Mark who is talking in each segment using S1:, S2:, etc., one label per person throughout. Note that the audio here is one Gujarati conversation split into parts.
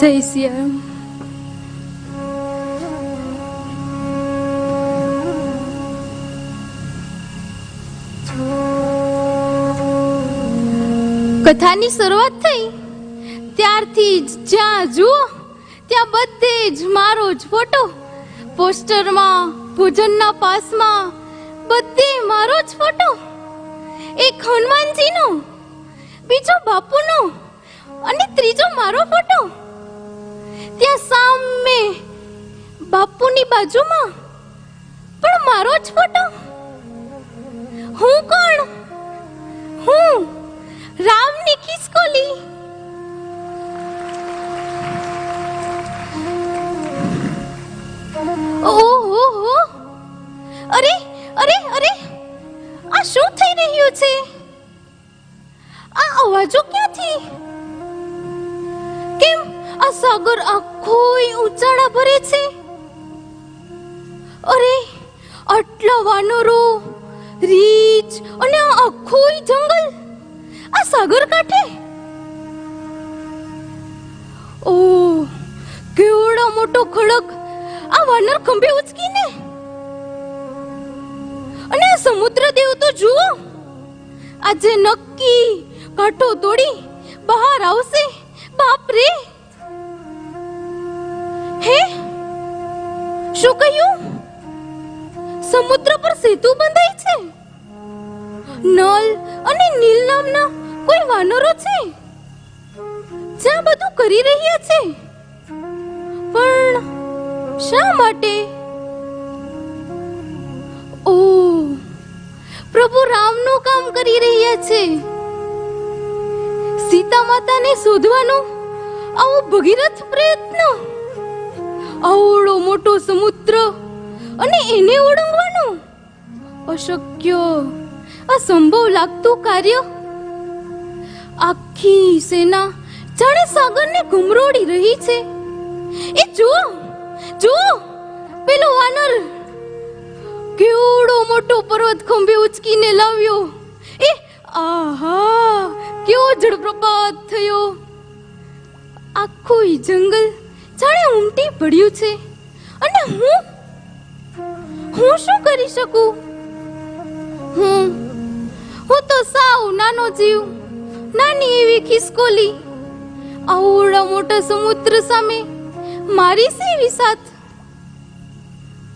S1: જય સિયારામ કથાની શરૂઆત થઈ. ત્યારથી જ જ્યાં જુઓ, ત્યાં બધે જ મારો જ ફોટો. પોસ્ટરમાં, ભોજનના પાસમાં, બધે મારો જ ફોટો. એક હનુમાનજીનો, બીજો બાપુનો, અને ત્રીજો મારો ફોટો. ત્યાં સામે બાપુની બાજુમાં પણ મારો જ ફોટો હું કોણ? હું રામની ખિસકોલી. ઓહો અરે અરે અરે. આ શું થઈ રહ્યું છે? આ અવાજો ક્યાંથી? કેમ આ સાગર આખોય ઊંચાડા ભરે છે. અરે, આટલા વાનરો રીચ અને આ આખોય જંગલ, આ સાગર કાંઠે? ઓ, કેવડો મોટો ખડક, આ વાનર ખંભે ઉચકીને? અને આ સમુદ્ર દેવ તો જુઓ, આજે નક્કી કાંઠો તોડી બહાર આવશે. બાપ રે! હે? શું કહ્યું? સમુદ્ર પર સેતુ બંધાય છે? નલ અને નીલ નામના કોઈ વાનરો છે? જ્યાં બધું કરી રહ્યા છે? પણ શા માટે? ઓ, પ્રભુ રામનું કામ કરી રહ્યા છે. સીતા માતાને શોધવાનો આવો ભગીરથ પ્રયત્ન. આવડો મોટો સમુદ્ર અને એને ઓળંગવાનો? અશક્ય. અસંભવ લાગતું કાર્ય? આખી સેના જાણે સાગરને ઘુમરોડી રહી છે. એ જુઓ જુઓ, પેલો વાનર. કેવડો મોટો પર્વત ખંભે ઉચકીને લાવ્યો. એ, આહા, કેવો જળપ્રપાત થયો. આખું જંગલ જાણે ઉમટી પડ્યું છે. અને હું? હું શું કરી શકું? હું? હું તો સાવ નાનો જીવ, નાની એવી ખિસકોલી. આવડા મોટા સમુદ્ર સામે મારી સેવી સાથ.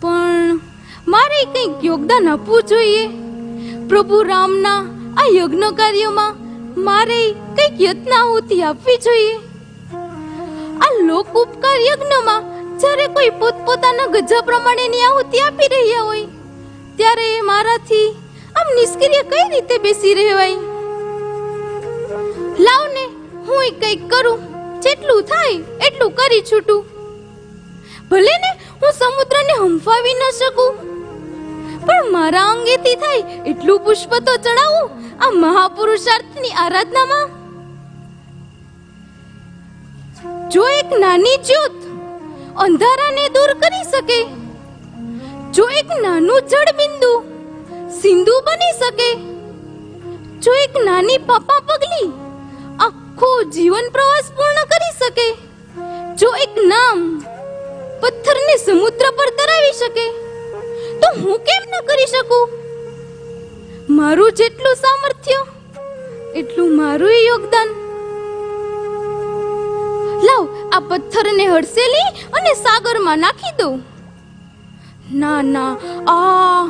S1: પણ મારે કંઈક યોગદાન આપવું જોઈએ. પ્રભુ રામના આ યજ્ઞ કાર્યમાં મારે કંઈક યત્નાહુતિ આપવી જોઈએ. આ લોક ઉપકાર યજ્ઞમાં જ્યારે કોઈ પોતપોતાના ગજા પ્રમાણેની આહુતિ આપી રહ્યા હોય, ત્યારે એ મારાથી આમ નિષ્ક્રિય કઈ રીતે બેસી રહેવાય? લાવ ને હું કંઈક કરું, જેટલું થાય એટલું કરી છૂટું. ભલે ને હું સમુદ્રને હંફાવી ન શકું, પણ મારા અંગેથી થાય એટલું પુષ્પ તો ચડાવું આ મહાપુરુષાર્થની આરાધનામાં? જો એક નાની જ્યોત અંધારાને દૂર કરી શકે, જો એક નાનું જળબિંદુ સિંધુ બની શકે, જો એક નાની પાપા પગલી આખો જીવન પ્રવાસ પૂર્ણ કરી શકે, જો એક નામ પથ્થરને સમુદ્ર પર તરાવી શકે, તો હું કેમ ન કરી શકું? મારું જેટલું સામર્થ્ય, એટલું મારું યોગદાન. આ પથ્થરને હડસેલી અને સાગરમાં નાખી દઉં. ના ના, આ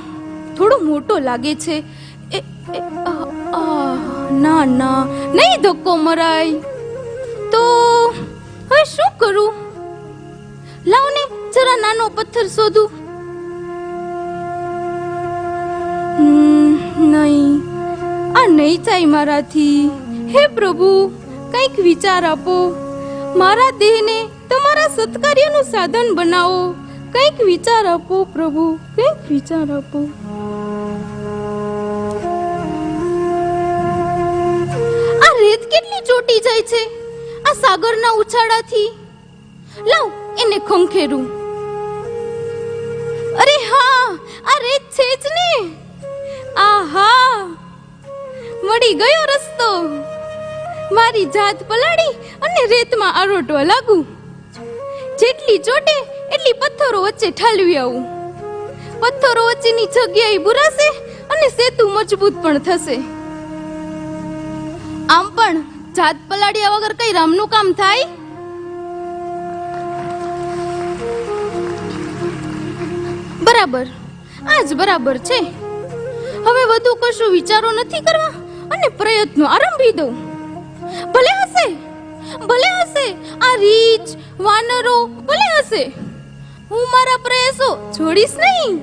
S1: થોડો મોટો લાગે છે. ના ના, નહીં ધક્કો મરાય. તો હવે શું કરું? લાવ ને જરા નાનો પથ્થર શોધું. નહીં. આ નહીં થાય મારાથી. હે પ્રભુ, કંઈક વિચાર આપો. મારા દેહને તમારા સત્કાર્યનું સાધન બનાવો. કંઈક વિચાર આપો પ્રભુ, કંઈક વિચાર આપો. આ રેત કેટલી ચોટી જાય છે? આ સાગરના ઉછાળાથી? લાવ, એને ખંખેરું. અરે હા, આ રેત છે જ ને. આહા, મળી ગયો રસ્તો. મારી જાત પલાળી અને રેતમાં આરોટવા લાગુ. જેટલી ચોટે એટલી પથ્થરો વચ્ચે ઠાલવી આવું. પથ્થરો વચ્ચેની જગ્યાએ બુરાશે અને સેતુ મજબૂત પણ થશે. આમ પણ જાત પલાડ્યા વગર કઈ રામનું કામ થાય? બરાબર. આજ બરાબર છે. હવે વધુ કશું વિચારો નથી કરવા અને પ્રયત્નો આરંભી દઉં. ભલે હશે. ભલે હશે. આ રીચ, વાનરો, ભલે હશે. હું મારા પ્રયાસો છોડીશ નહીં.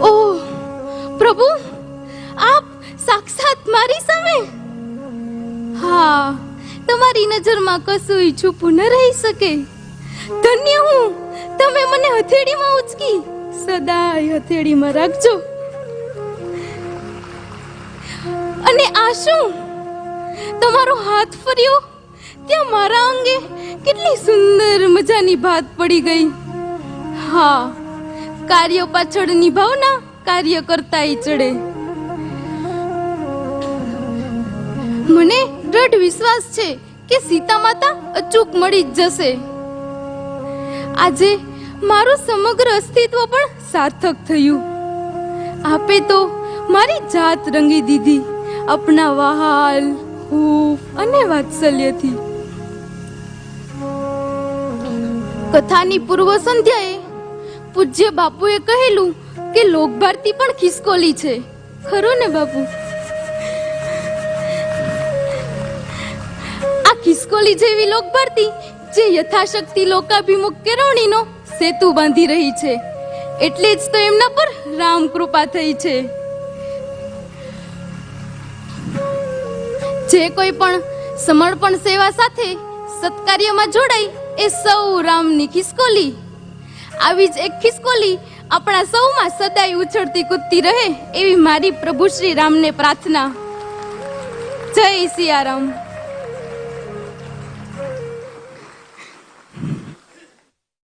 S1: ઓહ પ્રભુ, આપ સાક્ષાત મારી સામે. હા, તમારી નજરમાં કશું છુપું ન રહી શકે. ધન્ય હું. તમે મને હથેળીમાં ઉચકી. સદાય હથેળીમાં રાખજો. શું? તમારો હાથ ફર્યો? ત્યાં મારા અંગે કેટલી સુંદર મજાની ભાત પડી ગઈ. હા, કાર્ય પાછળની ભાવના કાર્ય ઈ ચડે. મને દ્રઢ વિશ્વાસ છે કે સીતા માતા અચૂક મળી જ જશે. આજે મારું સમગ્ર અસ્તિત્વ પણ સાર્થક થયું. આપે તો મારી જાત રંગી દીધી. આપના વહાલ, હૂફ અને વાત્સલ્યથી. કથાની પૂર્વ સંધ્યાએ પૂજ્ય બાપુએ કહેલું કે લોકભારતી પણ ખિસકોલી છે. ખરું ને બાપુ? આ ખિસકોલી જેવી લોકભારતી જે યથાશક્તિ લોકાભિમુખ કેળવણીનો સેતુ બાંધી રહી છે. એટલે જ તો એમના પર રામ કૃપા થઈ છે. જે કોઈ પણ સમર્પણ સેવા સાથે સત્કાર્યમાં જોડાય એ સૌ રામની ખિસકોલી. આવી જ એક ખિસકોલી આપણા સૌમાં સદાય ઉછળતી કૂદતી રહે એવી મારી પ્રભુ શ્રી રામને પ્રાર્થના. જય સિયારામ.